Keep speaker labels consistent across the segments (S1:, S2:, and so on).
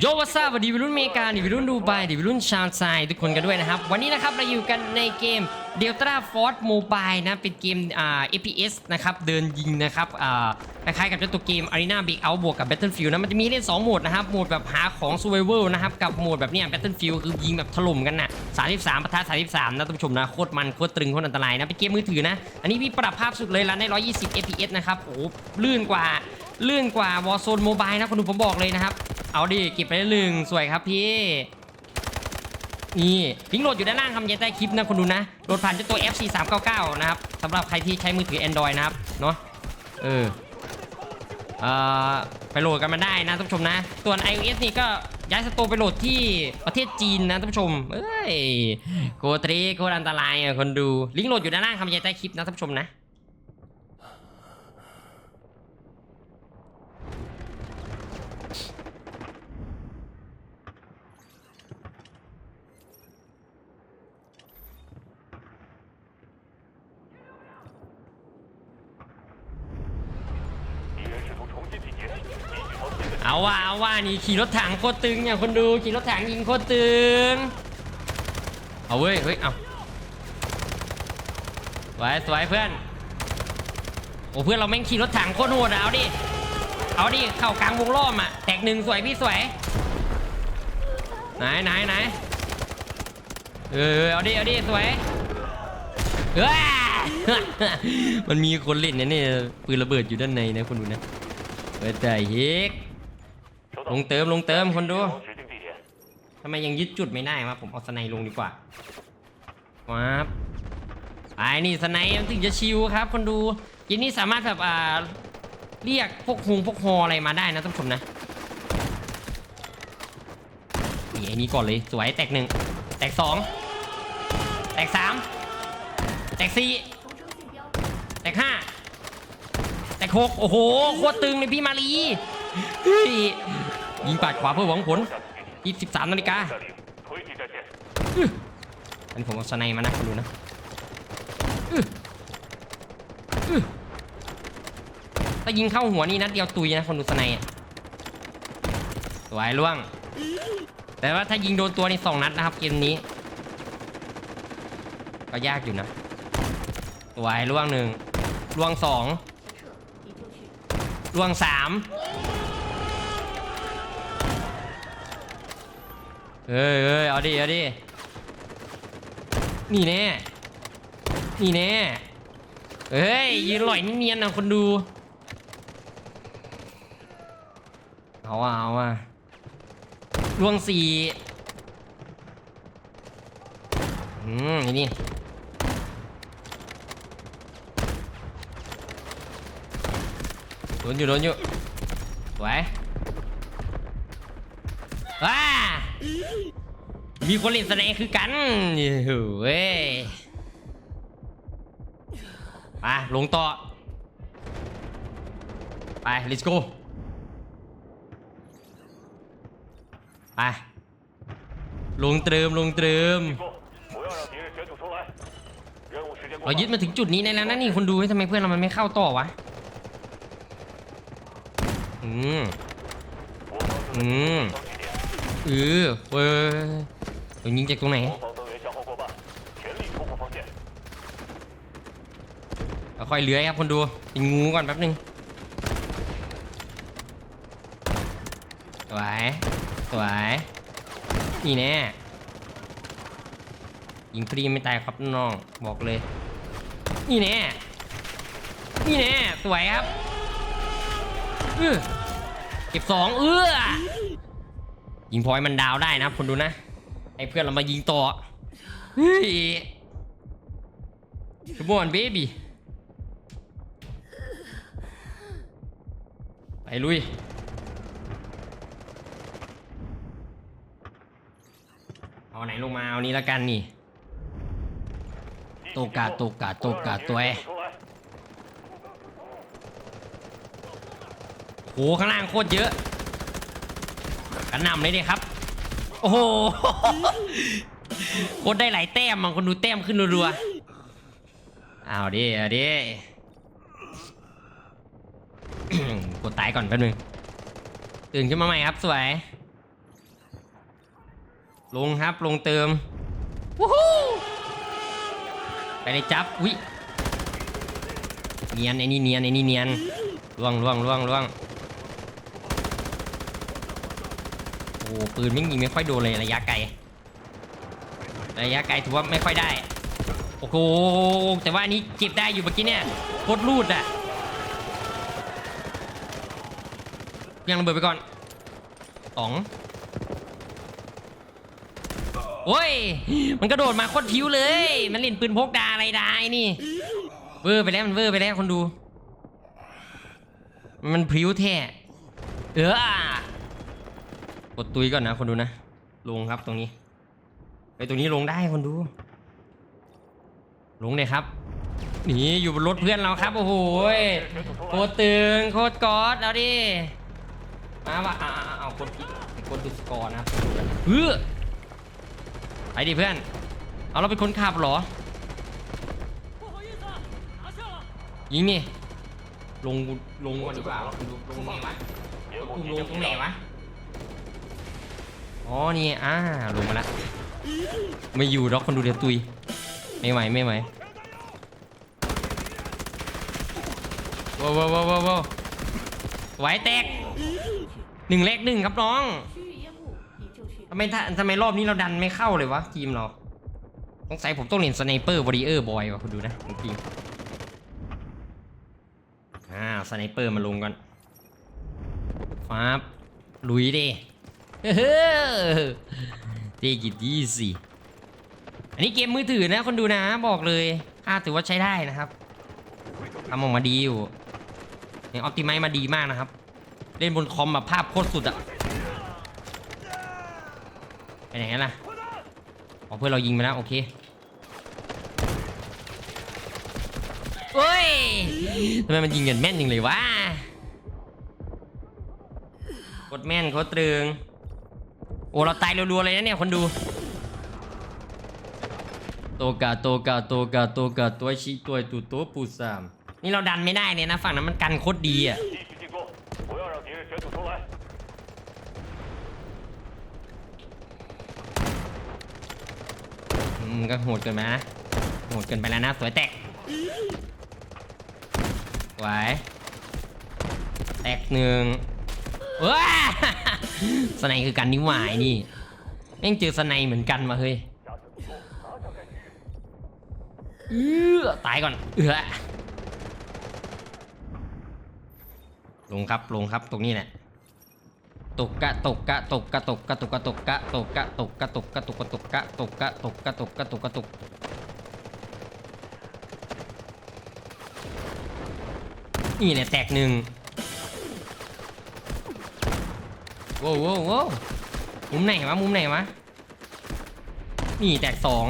S1: โยวัสวัสดีวัยรุ่นเมกาดิวัยรุ่นดูไบดิวัยรุ่นชาวไซทุกคนกันด้วยนะครับ วันนี้นะครับเราอยู่กันในเกม Delta Force Mobile นะ เป็นเกมอ่า FPS นะครับ เดินยิงนะครับอ่าคล้ายๆกับเจ้าตัวเกม Arena Breakout บวกกับ Battlefield นะ มันจะมีเล่น 2 โหมดนะครับ โหมดแบบหาของ Survival นะครับ กับโหมดแบบเนี้ย Battlefield คือยิงแบบถล่มกันนะ33ปะทะ33 นะท่านผู้ชมนะ โคตรมัน โคตรตรึง โคตรอันตรายนะ เป็นเกมมือถือนะ อันนี้พี่ปรับภาพสุดเลยรันได้120 FPS นะครับ โอ้ลื่นกว่า ลื่นกว่า Warzone Mobile นะคนดูผมบอกเลยนะครับ เอาดิเก็บไปได้หนึ่งสวยครับพี่ นี่ลิงก์โหลดอยู่ด้านล่างคำยันใต้คลิปนะคนดูนะโหลดผ่านเจ้าตัว FC 3 9 9นะครับสำหรับใครที่ใช้มือถือ Android นะครับเนาะเออเอ่อไปโหลดกันมาได้นะท่านผู้ชมนะ ส่วน iOS นี่ก็ย้ายสตร์ไปโหลดที่ประเทศจีนนะท่านผู้ชม เอ้ยโกตรีโกอันตรายอะคนดู ลิงก์โหลดอยู่ด้านล่างคำยันใต้คลิปนะท่านผู้ชมนะ ว่านี่ขี่รถถังโคตรตึงอย่างคนดูขี่รถถังยิงโคตรตึง เอาเว้ยเฮ้ยเอาสวยสวยเพื่อนโอ้เพื่อนเราแม่งขี่รถถังโคตรโหดอะเอาดิเอาดิเข้ากลางวงล้อมอะแตกหนึ่งสวยพี่สวยไหนไหนไหนเออเอาดิเอาดิสวยเอ้ยมันมีคนเล่นนะเนี่ยปืนระเบิดอยู่ด้านในนะคนดูนะเฮ้ยแต่เฮก ลงเติมลงเติมคนดูทำไมยังยึดจุดไม่ได้มาผมเอาสไนลงดีกว่าครับไอ้นี่สไนมันถึงจะชิวครับ คนดูยินนี่สามารถแบบอ่าเรียกพวกฮงพวกฮออะไรมาได้นะท่านผู้ชมนะนี่ไอ้นี้ก่อนเลยสวยแตกหนึ่งแตกสองแตกสามแตกสี่แตกห้าแตกหกโอ้โหโคตรตึงเลยพี่มารี ยิงปาดขวาเพื่อหวังผลยี่สิบสา
S2: มนาฬิกา
S1: อันนี้ผมเอาสไนมานะคุณดูนะถ้ายิงเข้าหัวนี่นัดเดียวตุยนะคนดูสไนสวยล่วง แต่ว่าถ้ายิงโดนตัวในสองนัดนะครับเกมนี้ ก็ยากอยู่นะสวยล่วงหนึ่งล่วงสองล่วงสาม เอ้ยเอ้ยเอาดิเอาดินี่แน่นี่แน่เฮ้ยยืนหล่อยเนียนๆนะคนดูเอาอะเอาอะล่วงสี่อืมไอ้นี่โดนอยู่โดนอยู่สวยว้า มีคนเล่นสเนคคือกันเฮ้ยไปลงต่อ ไป let's go ไป ลงเติมลงเติมเรายึดมาถึงจุดนี้ได้แล้วนะนี่คนดูทำไมเพื่อนเรามันไม่เข้าต่อวะ อืม อืม เออเว้ยโยิงจากตรงไหนค่อยเหลือยครับคนดูเป็นงูก่อนแป๊บหนึ่งสวยสวยนี่แน่ยิงฟรีไม่ตายครับน้องบอกเลย นี่แน่นี่แน่สวยครับเออเก็บสองเออ ยิงพอยมันดาวได้นะคนดูนะไอ้เพื่อนเรามายิงต่อเฮ้ยทุบมันเบบี้ไปลุยเอาไหนลงมาเอานี้แล้วกันนี่ตกาตกาตกาตัวเอโหข้างล่างโคตรเยอะ กระหนำเลยดิครับ โอ้โหโคตรได้หลายแต้มบางคนดูแต้มขึ้นรัวๆเอาดิเอาดิกดตายก่อนแป๊บนึง ตื่นขึ้นมาใหม่ครับสวย ลงครับลงเติมวู้ฮู้ไปเลยจับอุ้ยเนียนไอ้นี่เนียนไอ้นี่เนียนล่วงล่วงล่วงล่วง อ้ปืนไม่ยิงไม่ค่อยโดนเลยระยะไกล ระยะไกลถือว่าไม่ค่อยได้ โอ้โห แต่ว่าอันนี้เก็บได้อยู่เมื่อกี้เนี่ยโคตรรูดอะยังระเบิดไปก่อนสองโอ้ย มันกระโดดมาโคตรผิวเลย มันเล่นปืนพกดาอะไรได้นี่ เวอร์ไปแล้วมันเวอร์ไปแล้วคนดู มันพริ้วแท้เออ กดตุยก่อนนะคนดูนะ ลงครับตรงนี้ไปตรงนี้ลงได้คนดู ลงเลยครับหนีอยู่บนรถเพื่อนเราครับ โอ้โหโคตรตึงโคตรก๊อตแล้วดิมาว่ะเอาเอาคนพิดคนดูสกอร์นะเฮ้อไปดิเพื่อน เอาเราเป็นคนขับหรอ ยิงนี่ลงลงก่อนดีกว่าลงลงตรงไหนวะ อ๋อนี่อ่าลงมาละไม่อยู่ด็อกคนดูเดี๋ยวตุย ไม่ไหวไม่ไหวว้าวว้าวว้าวว้ไหวแตกหนึ่งเล็กหนึ่งครับน้องทำไมทำไมรอบนี้เราดันไม่เข้าเลยวะทีมเราต้องใส่ผมต้องเล่นสไนเปอร์วอริเออร์บอยวะคุณดูนะทีมอ่าสไนเปอร์มาลงก่อนฟ้าลุยดิ เฮ้อเทกิดีสิอันนี้เกมมือถือนะคนดูนะบอกเลยภาพถือว่าใช้ได้นะครับทำออกมาดีอยู่เนี่ยออปติไมมาดีมากนะครับ เล่นบนคอมแบบภาพโคตรสุดอะไปไหนกันล่ะอ๋อเพื่อนเรายิงไปแล้วโอเคเฮ้ยทำไมมันยิงกันแม่นจริงเลยวะกดแม่นโคตรตรึง โอ้เราตายรัวๆเลยนะเนี่ยคนดูโตกาโตกาโตกาโตกาตัวชีตัวตูโตปูสามนี่เราดันไม่ได้เนี่ยนะฝั่งนั้นมันกันโคตรดีอะอืมก็โหดเกินไปนะโหดเกินไปแล้วนะสวยแตกไหวแตกหนึ่ง ว้าสไนคือกันนิ้วหมานี่แม่งเจอสไนเหมือนกันมาเฮ้ยเออตายก่อนเออลงครับลงครับตรงนี้แหละตกกะตกกะตกกะตกกะตกกะตกกะตกกะตกกะตกกะตกกะตกกะตกกะตกกะตกกะตกกะตกนี่แหละแตกหนึ่ง ว้วโว้วโว้วมุมไหนวะมุมไหนวะนี่แตกสอง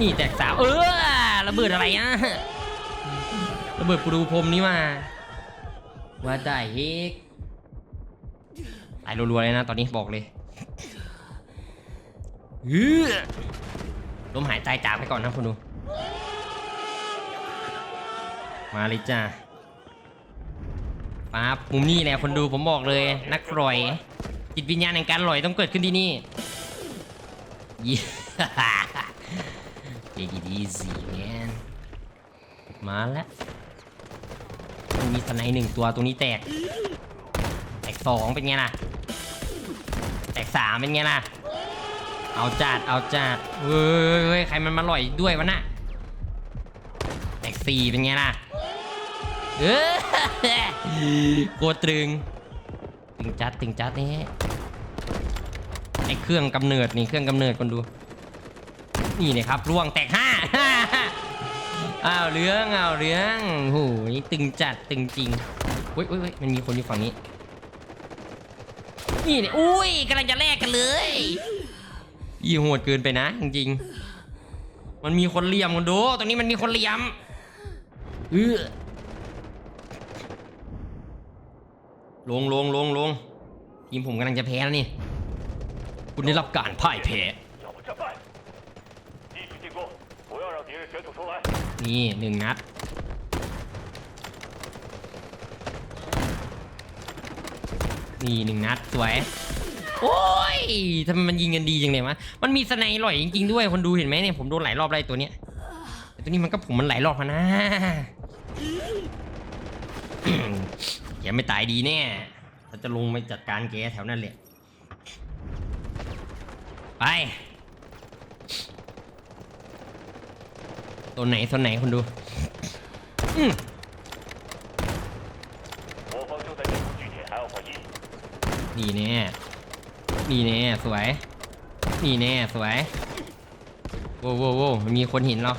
S1: นี่แตกสามเออระเบิดอะไรอะระเบิดปูรูพรมนี่มาว่าได้เฮกตายรัวๆเลยนะตอนนี้บอกเลยเฮ้ลมหายใจจากไปก่อนนะคุณดูมาเลยจ้า ป๊บมุมนี้แหละคนดูผมบอกเลยนักลอย จิตวิญญาณแห่งการลอยต้องเกิดขึ้นที่นี่ย้ Take it easy man มาแล้วมีสไนด์หนึ่งตัวตรงนี้แตก แตกสองเป็นไงล่ะ แตกสามเป็นไงล่ะ เอาจัดเอาจัดเว้ยใครมันมาลอยด้วยวะน่ะ แตกสี่เป็นไงล่ะ เออโกลัวตรึงตึงจัดตึงจัดนี่ไอเครื่องกำเนิดนี่เครื่องกำเนิดคนดู นี่เลยครับร่วงแตกห้าอ้าวเรื่องอ้าวเรื่องโหนี่ตึงจัดตึงจริงเฮ้ยเฮ้ยเฮ้ยมันมีคนอยู่ฝั่งนี้ นี่เนี่ยอุ้ยกำลังจะแลกกันเลยยี่โหดเกินไปนะจริงๆมันมีคนเหลี่ยมคนดูตรงนี้มันมีคนเหลี่ยมเออ ลงลงลงลงทีมผมกำลังจะแพ้แล้วนี่ คุณได้รับการพ่ายแพ้ นี่หนึ่งนัด นี่หนึ่งนัด สวย โอ้ยทำไมมันยิงกันดีจังเลยวะ มันมีสไนหล่อยจริงๆด้วย คนดูเห็นไหมเนี่ยผมโดนหลายรอบไล่ตัวเนี้ยตัวนี้มันก็ผมมันหลายรอบนะ ยังไม่ตายดีแน่เราจะลงไปจัดการแกแถวนั้นแหละ ไป ตัวไหนตัวไหนคนดูอืมนี่แน่นี่แน่สวย นี่แน่สวย โว้โว้โว้มีคนเห็นเรา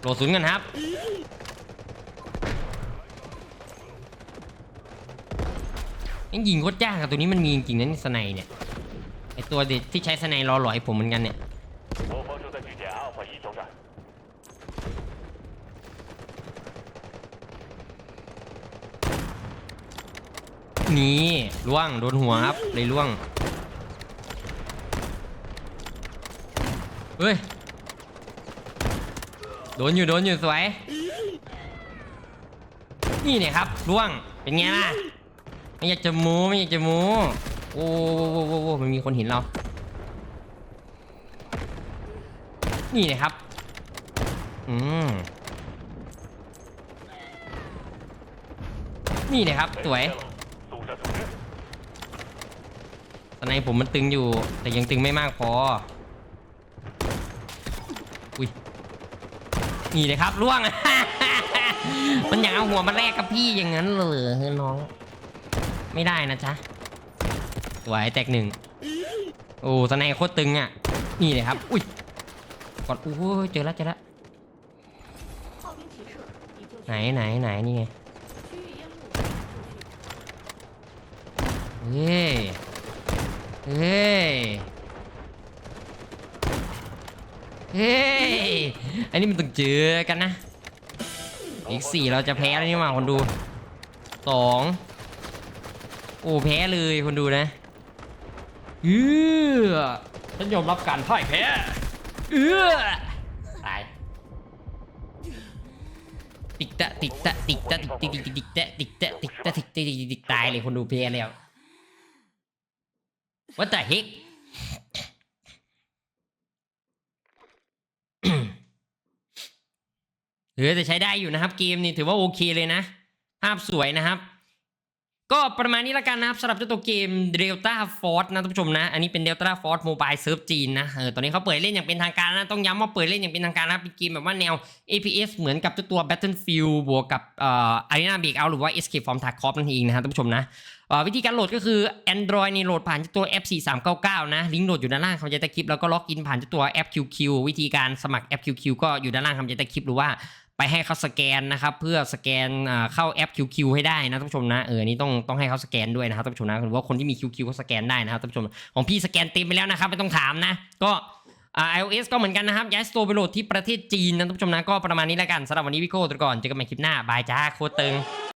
S1: โหลดสูนกันครับ ยังยิงโคตรยากอะตัวนี้มันมีจริงๆนะนี่สไนเนี่ยไอตัวเด็ดที่ใช้สไนรอหลอยผมเหมือนกันเนี่ย
S2: ห
S1: นี่ล่วงโดนหัวครับเลยล่วงเฮ้ยโดนอยู่โดนอยู่สวยนี่เนี่ยครับล่วงเป็นไงล่ะ ไม่อยากจะมูไม่อยากจะมูโอ้โหมันมีคนเห็นเรา นี่นะครับ อืม นี่นะครับสวยตอนนี้ผมมันตึงอยู่ แต่ยังตึงไม่มากพอ อุ้ย นี่เลยครับล่วง มันอยากเอาหัวมาแลกกับพี่อย่างนั้นเลยน้อง ไม่ได้นะจ๊ะไหวแตกหนึ่งโอ้สไนโคตรตึงอะ นี่เลยครับ อุ้ยกดอู้เจอแล้วเจอแล้วไหนไหนไหนนี่ไงเฮ้ยเฮ้ยเฮ้ยอันนี้มันต้องเจอกันนะ อีกสี่เราจะแพ้แล้วนี่มาคนดูสอง อ้แพ้เลยคนดูนะเออฉันยอมรับการพ่ายแพ้เออตายติกตะติกตะติกตะติกติกติกติกตะติกตะติกตะติกตะติกติกตายเลยคนดูแพ้แล้ว What the heck เออแต่ใช้ได้อยู่นะครับเกมนี่ถือว่าโอเคเลยนะ ภาพสวยนะครับ ก็ประมาณนี้ละกันนะครับสำหรับเจ้าตัวเกม Delta Force นะท่านผู้ชมนะ อันนี้เป็น Delta Force Mobile Serve จีนนะเออตอนนี้เขาเปิดเล่นอย่างเป็นทางการนะ ต้องย้ำว่าเปิดเล่นอย่างเป็นทางการนะเป็นเกมแบบว่าแนว APS เหมือนกับเจ้าตัว Battlefield บวกกับเอ่อ Arena Breakout หรือว่า Escape from Tarkov นั่นเองนะครับท่านผู้ชมนะวิธีการโหลดก็คือ Android นี่โหลดผ่านตัวแอป 4399 นะลิงก์โหลดอยู่ด้านล่างคำจใต้คลิปแล้วก็ล็อกอินผ่านตัวแอป QQ วิธีการสมัครแอป QQ ก็อยู่ด้านล่างคำจใต้คลิปหรือว่า ไปให้เขาสแกนนะครับเพื่อสแกนเข้าแอป QQ ให้ได้นะท่านผู้ชมนะเออนี่ต้องต้องให้เขาสแกนด้วยนะครับท่านผู้ชมนะหรือว่าคนที่มี QQ ก็สแกนได้นะครับท่านผู้ชมของพี่สแกนเต็มไปแล้วนะครับไม่ต้องถามนะ ก็อ่า iOS ก็เหมือนกันนะครับย้ายสโตร์ไปโหลดที่ประเทศจีนนะท่านผู้ชมนะก็ประมาณนี้แล้วกันสำหรับวันนี้พี่โก้ตัวก่อนเจอกันใหม่คลิปหน้าบายจ้าโคตรตึง